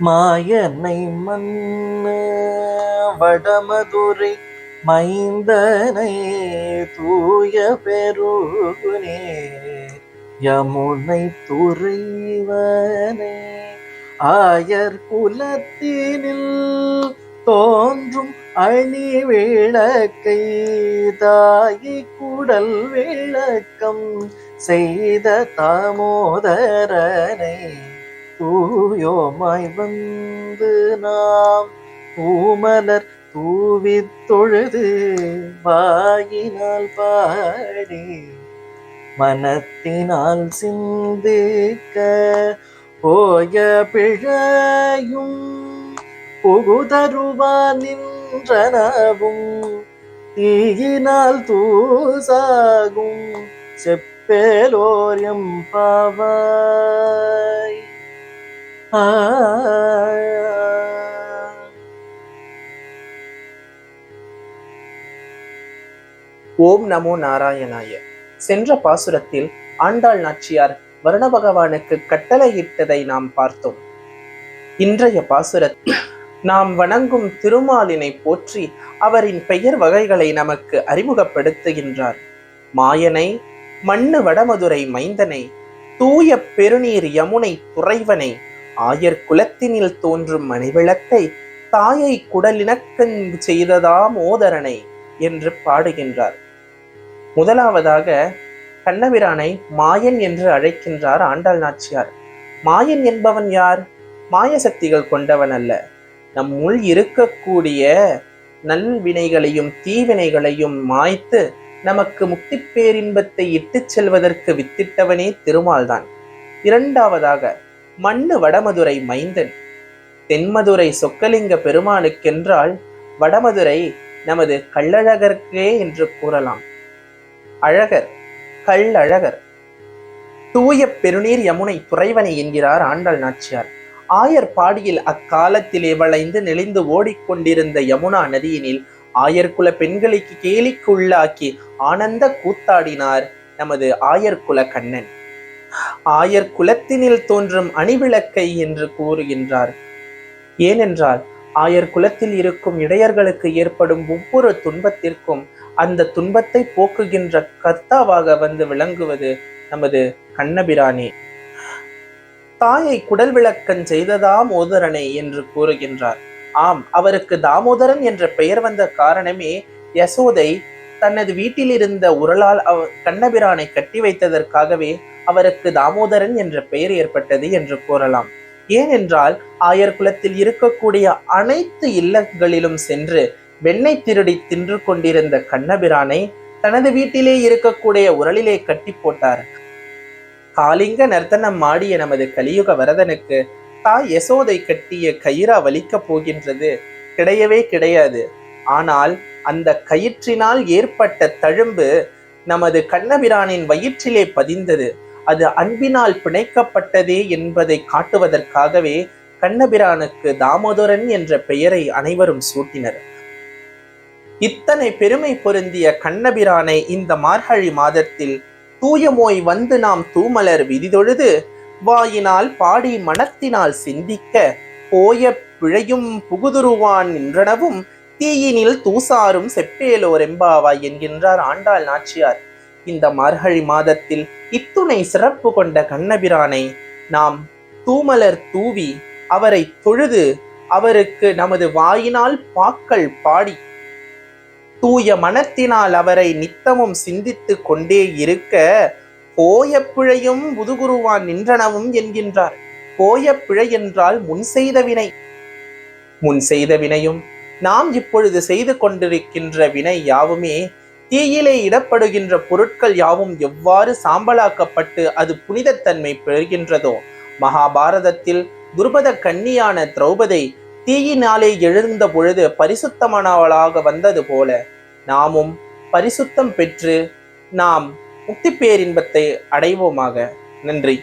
மாயனை மன்னு வடமதுரை மைந்தனை தூய பெருகுனே யமுனை துறைவனே. ஆயர் குலத்தினில் தோன்றும் அணி விளக்கை தாயி குடல் விளக்கம் செய்த தாமோதரனை பூயோமாய் வந்து நாம் பூமலர் தூவித் தொழுது வாயினால் பாடி மனத்தினால் சிந்திக்க போய பிழையும் புகுதருவா நின்றனவும் தீயினால் தூசாகும் செப்பேலோரியம் பாவாய். ஓம் நமோ நாராயணாய. சென்ற பாசுரத்தில் ஆண்டாள் நாச்சியார் வருண பகவானுக்கு கட்டளையிட்டதை நாம் பார்த்தோம். இன்றைய பாசுரத்தில் நாம் வணங்கும் திருமாலினை போற்றி அவரின் பெயர் வகைகளை நமக்கு அறிமுகப்படுத்துகின்றார். மாயனை மண்ணு வடமதுரை மைந்தனை தூய பெருநீர் யமுனை துறைவனை ஆயர் குலத்தினில் தோன்றும் மணிவிளக்கை தாயை குடலிணக்கங் செய்ததா மோதரனை என்று பாடுகின்றார். முதலாவதாக கண்ணபிரானை மாயன் என்று அழைக்கின்றார் ஆண்டாள் நாச்சியார். மாயன் என்பவன் யார்? மாய சக்திகள் கொண்டவன் அல்ல. நம் உள் இருக்கக்கூடிய நல்வினைகளையும் தீவினைகளையும் மாய்த்து நமக்கு முக்தி பேரின்பத்தை இட்டுச் செல்வதற்கு வித்திட்டவனே திருமால்தான். இரண்டாவதாக மண்ணு வடமதுரை மைந்தன். தென்மதுரை சொக்கலிங்க பெருமானுக்கென்றால் வடமதுரை நமது கள்ளழகர்க்கே என்று கூறலாம். அழகர் கள்ளழகர். தூய பெருநீர் யமுனை துறைவனை என்கிறார் ஆண்டாள் நாச்சியார். ஆயர் பாடியில் அக்காலத்திலே வளைந்து நெளிந்து ஓடிக்கொண்டிருந்த யமுனா நதியினில் ஆயர்குல பெண்களுக்கு கேலிக்கு உள்ளாக்கி ஆனந்த கூத்தாடினார் நமது ஆயர்குல கண்ணன். ஆயர் குலத்தினில் தோன்றும் அணிவிளக்கை என்று கூறுகின்றார். ஏனென்றால் ஆயர் குலத்தில் இருக்கும் இடையர்களுக்கு ஏற்படும் ஒவ்வொரு துன்பத்திற்கும் அந்த துன்பத்தை போக்குகின்ற கர்த்தாவாக வந்து விளங்குவது நமது கண்ணபிரானே. தாயை குடல் விளக்கன் செய்ததாம் மோதரனை என்று கூறுகின்றார். ஆம் அவருக்கு தாமோதரன் என்ற பெயர் வந்த காரணமே யசோதை தனது வீட்டில் இருந்த உரலால் கண்ணபிரானை கட்டி வைத்ததற்காகவே அவருக்கு தாமோதரன் என்ற பெயர் ஏற்பட்டது என்று கூறலாம். ஏனென்றால் ஆயர் குலத்தில் இருக்கக்கூடிய அனைத்து இல்லங்களிலும் சென்று வெண்ணெய் திருடி தின்று கொண்டிருந்த கண்ணபிரானை தனது வீட்டிலே இருக்கக்கூடிய உரலிலே கட்டி போட்டார். காலிங்க நர்த்தனம் ஆடிய நமது கலியுக வரதனுக்கு தாய் யசோதை கட்டிய கயிறா வலிக்கப் போகின்றது. கிடையவே கிடையாது. ஆனால் அந்த கயிற்றினால் ஏற்பட்ட தழும்பு நமது கண்ணபிரானின் வயிற்றிலே பதிந்தது. அது அன்பினால் பிணைக்கப்பட்டதே என்பதை காட்டுவதற்காகவே கண்ணபிரானுக்கு தாமோதரன் என்ற பெயரை அனைவரும் சூட்டினர். இத்தனை பெருமை பொருந்திய கண்ணபிரானை இந்த மார்கழி மாதத்தில் தூயமோய் வந்து நாம் தூமலர் விதிதொழுது வாயினால் பாடி மனத்தினால் சிந்திக்க போய பிழையும் புகுதுருவான் நின்றனவும் தீயினில் தூசாரும் செப்பேலோரெம்பாவாய் என்கின்றார் ஆண்டாள் நாச்சியார். இந்த மார்கழி மாதத்தில் இத்துணை சிறப்பு கொண்ட கண்ணபிரானை நாம் தூமலர் தூவி அவரை தொழுது அவருக்கு நமது வாயினால் பாக்கள் பாடி தூய மனத்தினால் அவரை நித்தமும் சிந்தித்து கொண்டே இருக்க போய பிழையும் புதுகுருவான் நின்றனவும் என்கின்றார். போய பிழை என்றால் முன் செய்த வினை முன் செய்த வினையும் நாம் இப்பொழுது செய்து கொண்டிருக்கின்ற வினை யாவுமே தீயிலே இடப்படுகின்ற பொருட்கள் யாவும் எவ்வாறு சாம்பலாக்கப்பட்டு அது புனிதத்தன்மை பெறுகின்றதோ? மகாபாரதத்தில் துருபத கன்னியான திரௌபதை தீயினாலே எழுந்த பொழுது பரிசுத்தமானவளாக வந்தது போல நாமும் பரிசுத்தம் பெற்று நாம் முக்தி பேரின்பத்தை அடைவோமாக. நன்றி.